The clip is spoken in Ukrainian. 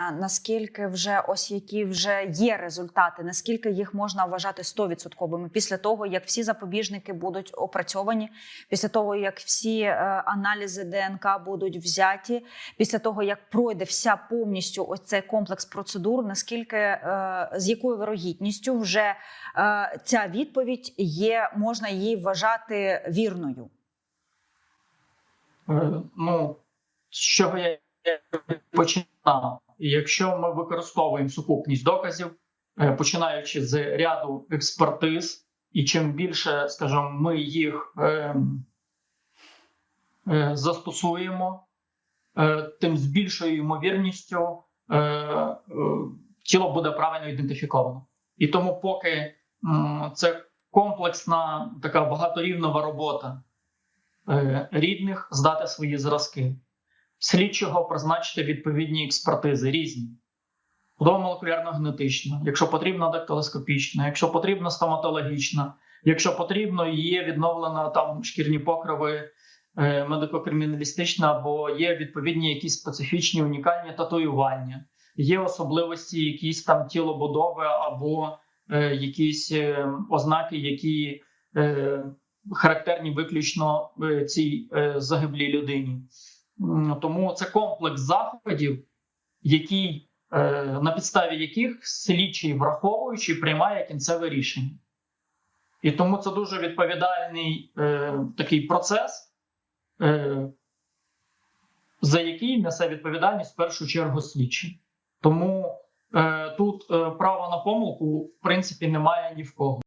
Наскільки вже ось які вже є результати, наскільки їх можна вважати стовідсотковими після того, як всі запобіжники будуть опрацьовані, після того як всі е, аналізи ДНК будуть взяті, після того як пройде вся повністю ось цей комплекс процедур, наскільки е, з якою вирогідністю вже е, ця відповідь є, можна її вважати вірною? Ну, з чого я починав? Якщо ми використовуємо сукупність доказів, е, починаючи з ряду експертиз, і чим більше, скажімо, ми їх е, е, застосуємо, е, тим з більшою ймовірністю тіло буде правильно ідентифіковано. І тому, поки це комплексна така багаторівнова робота рідних, здати свої зразки, слідчого призначити відповідні експертизи різні. Молекулярно-генетична, якщо потрібно дактилоскопічна, якщо потрібно стоматологічна, якщо потрібно, є відновлена там шкірні покриви е, медико-криміналістична, або є відповідні якісь специфічні унікальні татуювання, є особливості, якісь там тілобудови або е, якісь е, ознаки, які е, характерні виключно е, цій е, загиблій людині. Тому це комплекс заходів, який е, на підставі яких слідчий, враховуючи, приймає кінцеве рішення. І тому це дуже відповідальний е, такий процес, е, за який несе відповідальність в першу чергу слідчий. Тому е, тут е, права на помилку в принципі немає ні в кого.